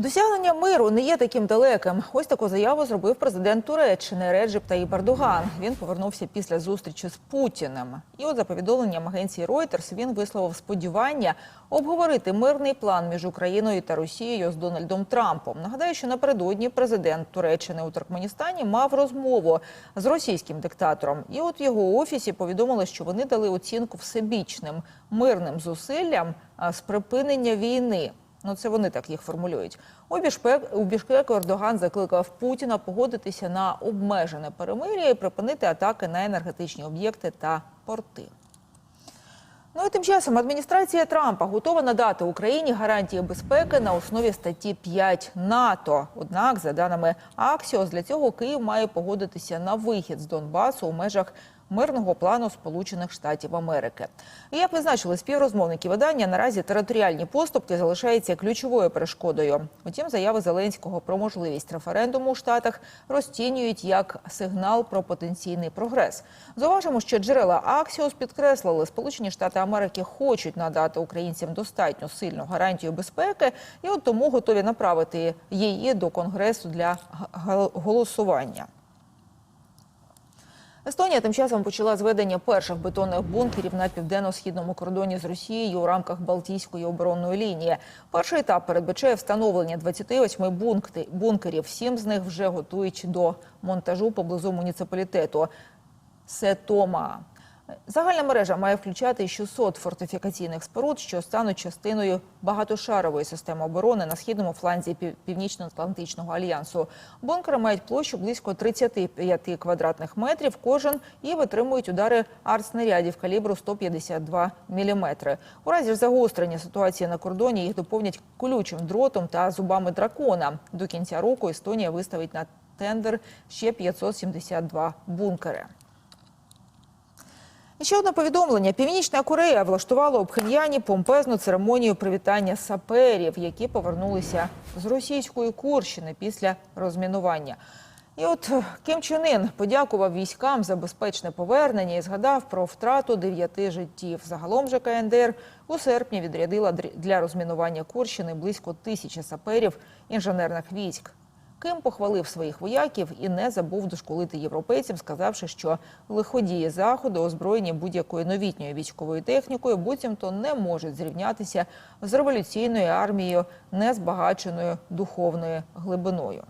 Досягнення миру не є таким далеким. Ось таку заяву зробив президент Туреччини Реджеп Таїп Ердоган. Він повернувся після зустрічі з Путіним. І от за повідомленням агенції Reuters він висловив сподівання обговорити мирний план між Україною та Росією з Дональдом Трампом. Нагадаю, що напередодні президент Туреччини у Туркменістані мав розмову з російським диктатором. І от в його офісі повідомили, що вони дали оцінку всебічним мирним зусиллям з припинення війни. Ну, це вони так їх формулюють. У Бішкеку Ердоган закликав Путіна погодитися на обмежене перемир'я і припинити атаки на енергетичні об'єкти та порти. Ну і тим часом адміністрація Трампа готова надати Україні гарантії безпеки на основі статті 5 НАТО. Однак, за даними Аксіос, для цього Київ має погодитися на вихід з Донбасу у межах мирного плану Сполучених Штатів Америки. Як визначили співрозмовники видання, наразі територіальні поступки залишаються ключовою перешкодою. Утім, заяви Зеленського про можливість референдуму у Штатах розцінюють як сигнал про потенційний прогрес. Зауважимо, що джерела Аксіос підкреслили, Сполучені Штати Америки хочуть надати українцям достатньо сильну гарантію безпеки, і от тому готові направити її до конгресу для голосування. Естонія тим часом почала зведення перших бетонних бункерів на південно-східному кордоні з Росією у рамках Балтійської оборонної лінії. Перший етап передбачає встановлення 28 бункти- бункерів. Сім з них вже готують до монтажу поблизу муніципалітету Сетома. Загальна мережа має включати 600 фортифікаційних споруд, що стануть частиною багатошарової системи оборони на східному фланзі Пів- Північно-Атлантичного альянсу. Бункери мають площу близько 35 квадратних метрів кожен і витримують удари артснарядів калібру 152 мм. У разі загострення ситуації на кордоні їх доповнять колючим дротом та зубами дракона. До кінця року Естонія виставить на тендер ще 572 бункери. Ще одне повідомлення: Північна Корея влаштувала у Пхеньяні помпезну церемонію привітання саперів, які повернулися з російської Курщини після розмінування. І от Ким Чен Ін подякував військам за безпечне повернення і згадав про втрату дев'яти життів. Загалом же КНДР у серпні відрядила для розмінування Курщини близько тисячі саперів інженерних військ. Ким похвалив своїх вояків і не забув дошколити європейцям, сказавши, що лиходії заходу озброєні будь-якою новітньою військовою технікою, буцімто не можуть зрівнятися з революційною армією, не збагаченою духовною глибиною.